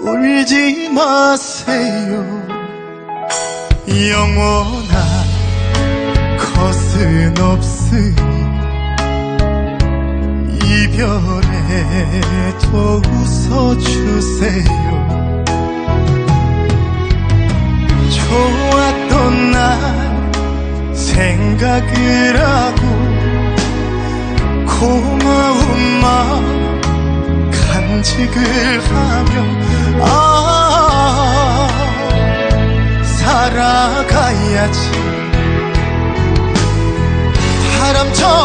울지 마세요. 영원한 것은 없으니 이별에 도 웃어주세요. 이끌하며 아 살아가야지. 바람처럼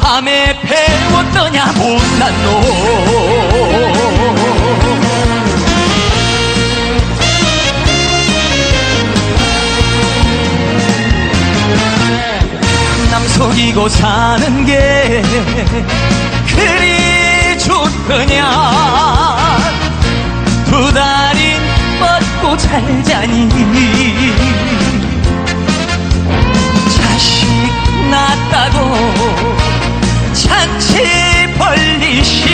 밤에 배웠더냐 못난 놈 속이고 사는 게 그리 좋더냐. 두 다리 뻗고 잘 자니. 자식 낳았다고 산채 벌리신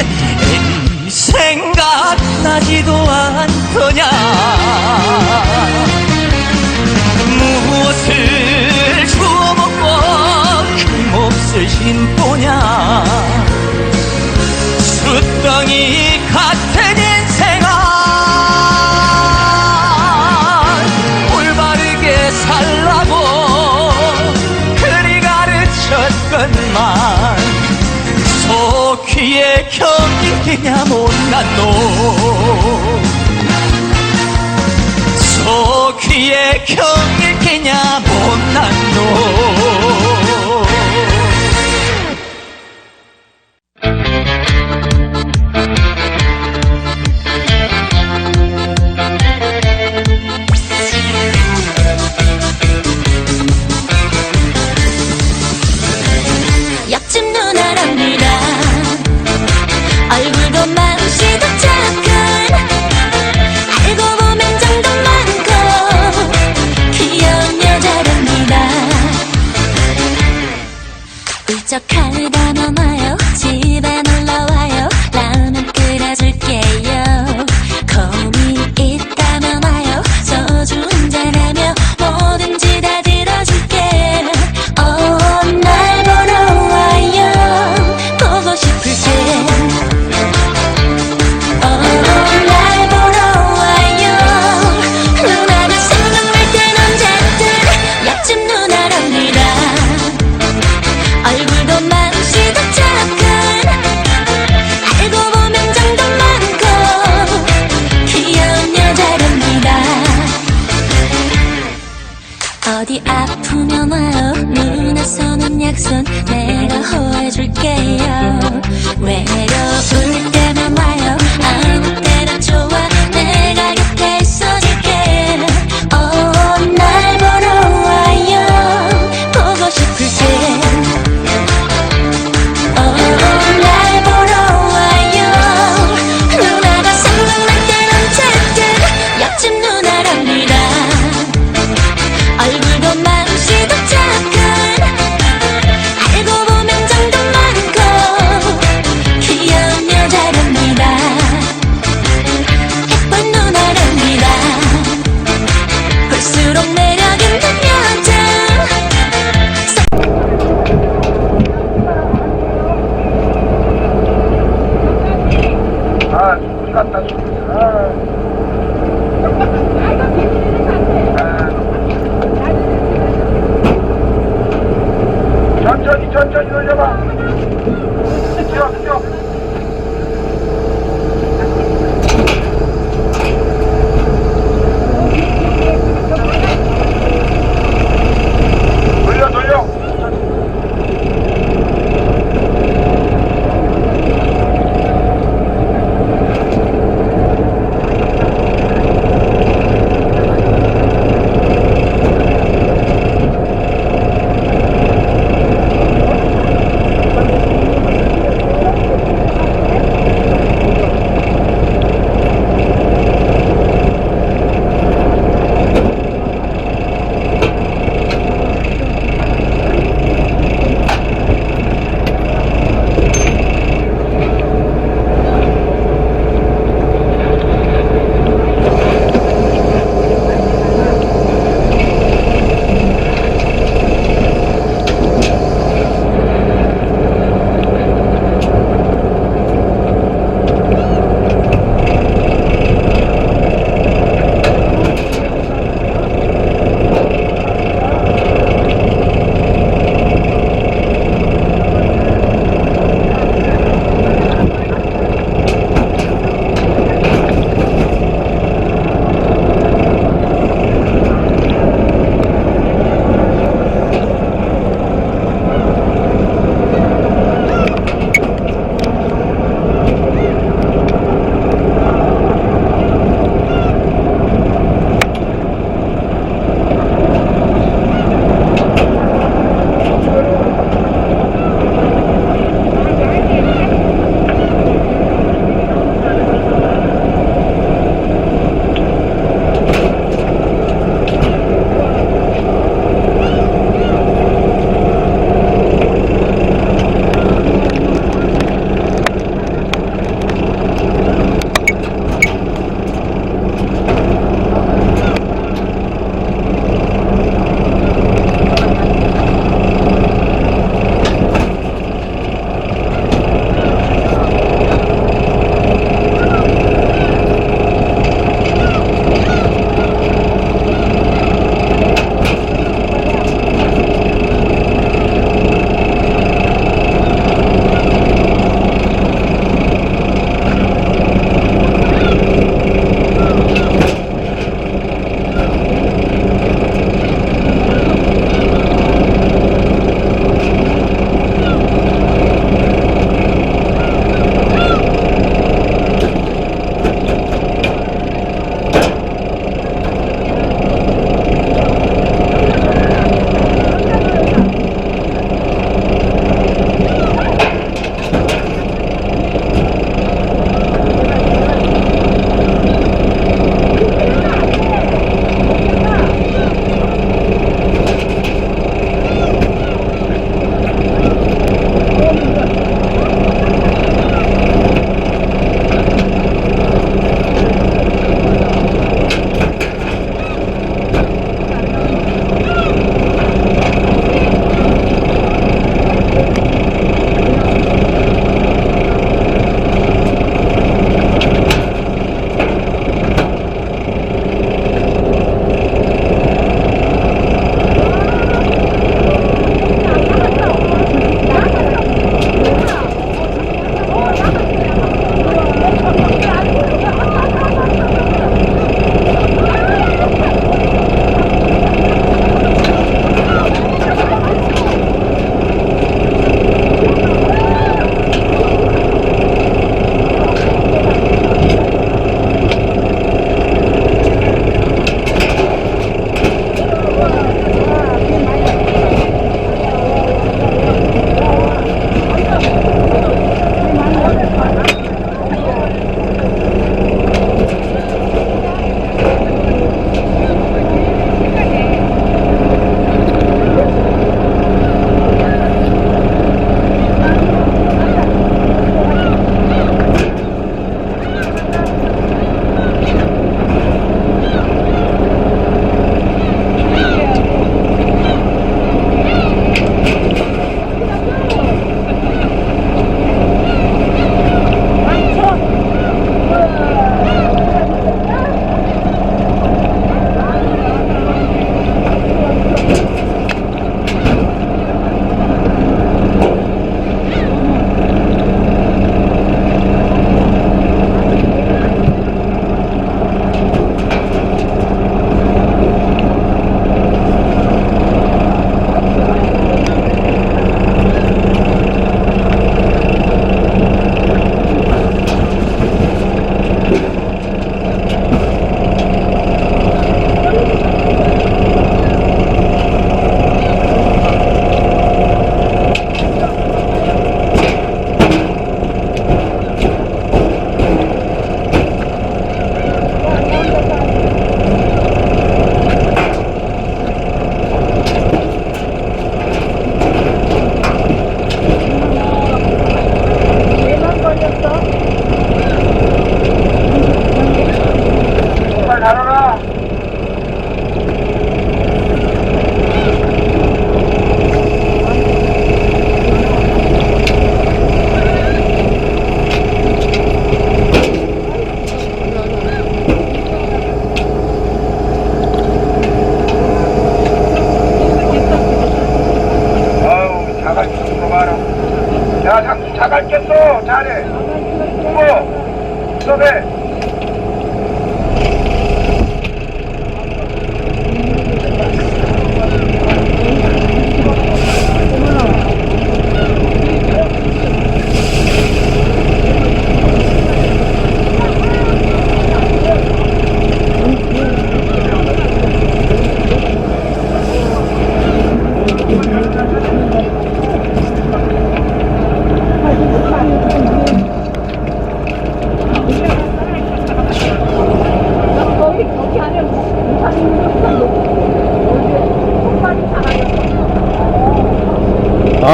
애 생각나지도 않더냐? 무엇을 주워 먹고 그 몹쓸 신보냐? 숫덩이 가 바나나요 집에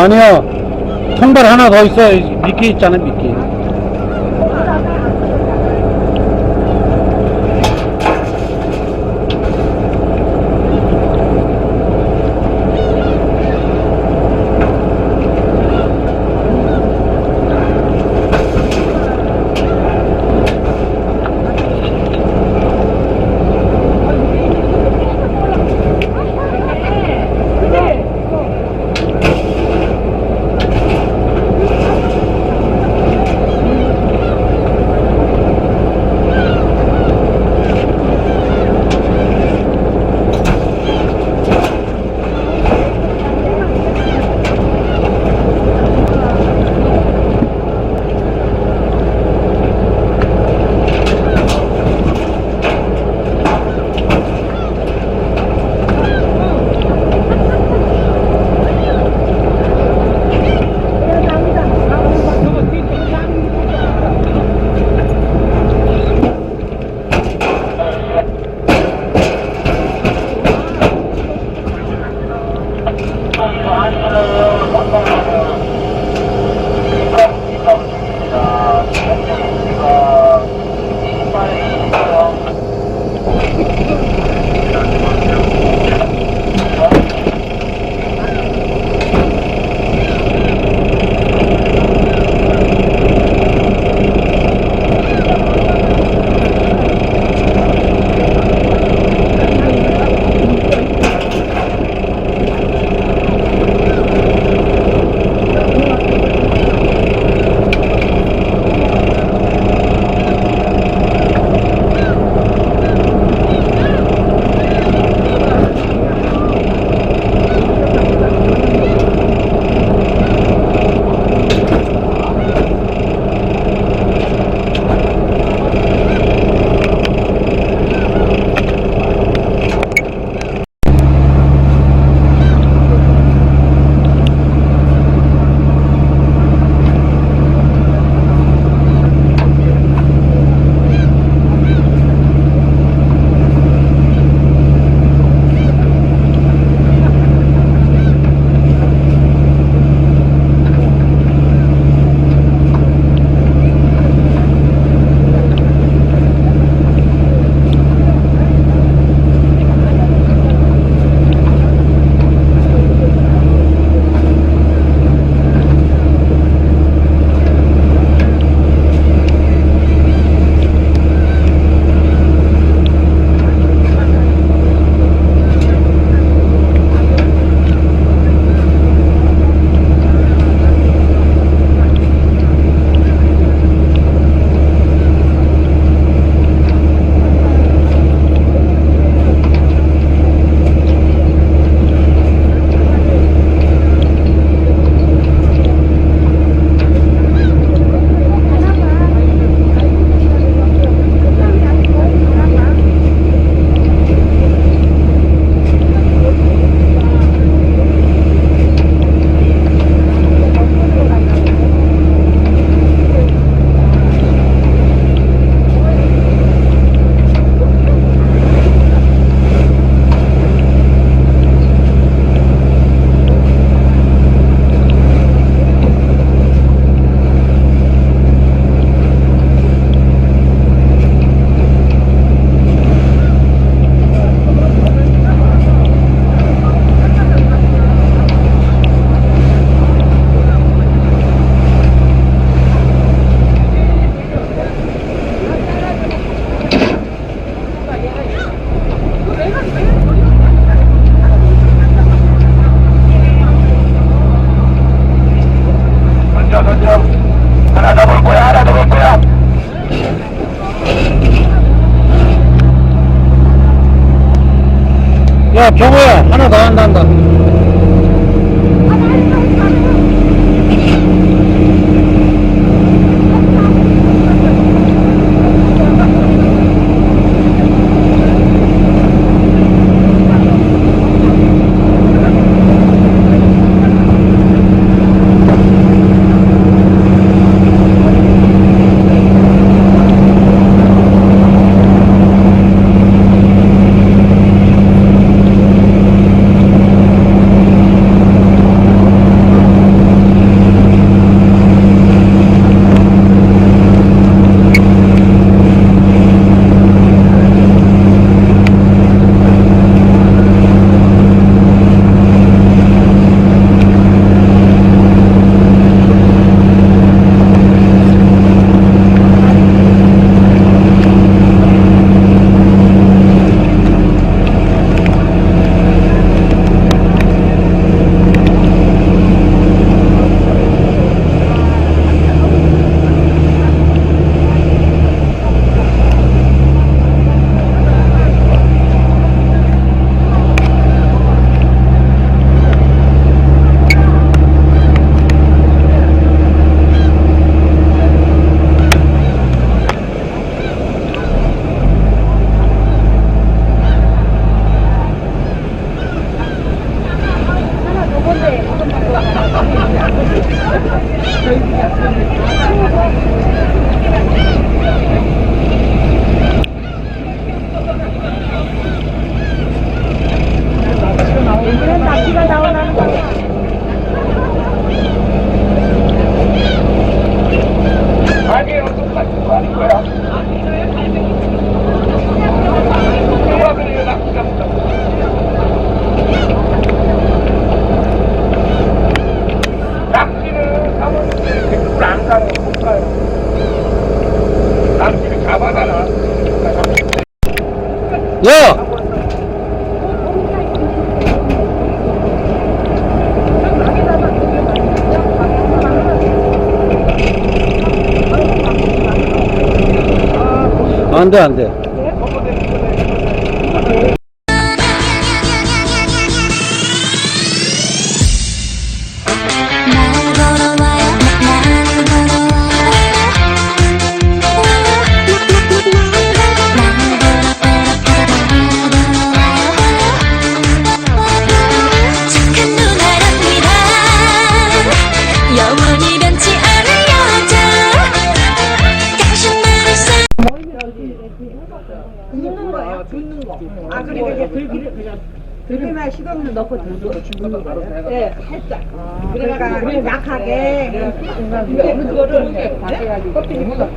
아니야. 통발 하나 더 있어. 미끼 있잖아, 미끼. 야, 경호야, 하나 더 한단다. 낚시 Buradandı. 네, 살짝. 그러니까 약하게. 근데 그거를 껍데기 묻어.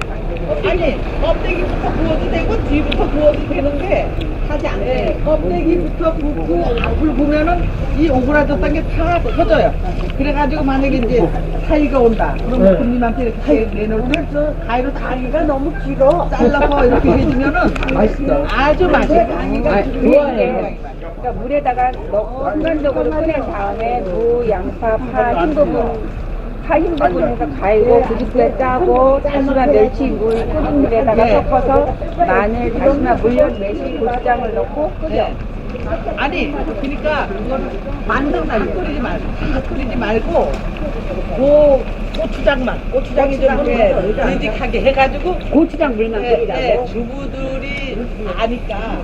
아니, 껍데기부터 구워도 되고 뒤부터 구워도 되는데 하지 않아요. 껍데기부터 굽고 앞을 보면은 이 오그라졌던 게다 터져요. 그래가지고 만약에 이제 사이가 온다. 그러면 군님한테 이렇게 내놓을 때 가위로 다리가 너무 길어. 잘라서 이렇게 해주면은 맛있어. 아주 맛있어. 좋아해요. 그러니까 물에다가 넣고 순간적으로 끓인 다음에 무, 양파, 파, 흰 부분, 파흰 부분에서 갈고 그 국수에 짜고 다시마 멸치 물 끓인 물에다가 네. 섞어서 마늘, 다시마, 물엿, 매실, 고추장을 넣고 끓여. 네. 아니, 그러니까 만등만 끓이지 말고, 다 끓이지 말고, 고 고추장만, 고추장이 좀 이렇게 듬직하게 해가지고, 고추장 물만 네, 끓이라고. 네, 주부들이 아니까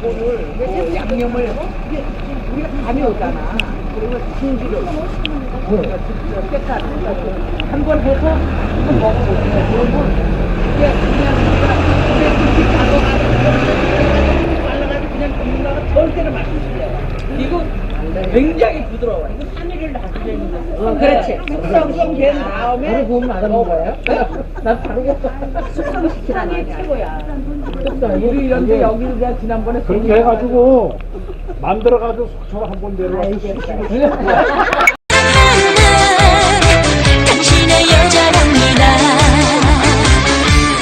그거를 그 양념을 이게 우리가 감이 오잖아. 그리고 진지를 깨끗 한번 해서 한번 먹어보세요. 그러면 이게 그냥 물에 듬직 담아가지고 말라가지고 그냥 거가 절대로 맛있어요. 이거 굉장히 부드러워. 이거 3일을 놔두는 거. 어, 그렇지. 숙성성 된 다음에 바로 안 하는 거예요? 난 바로 숙성시키라는 게 최고야. 우리 연대 여기를 내가 지난번에 그렇게 해가지고, 만들어가지고 속초로 한번 내려와서 당신의 여자랍니다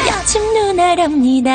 여친 누나랍니다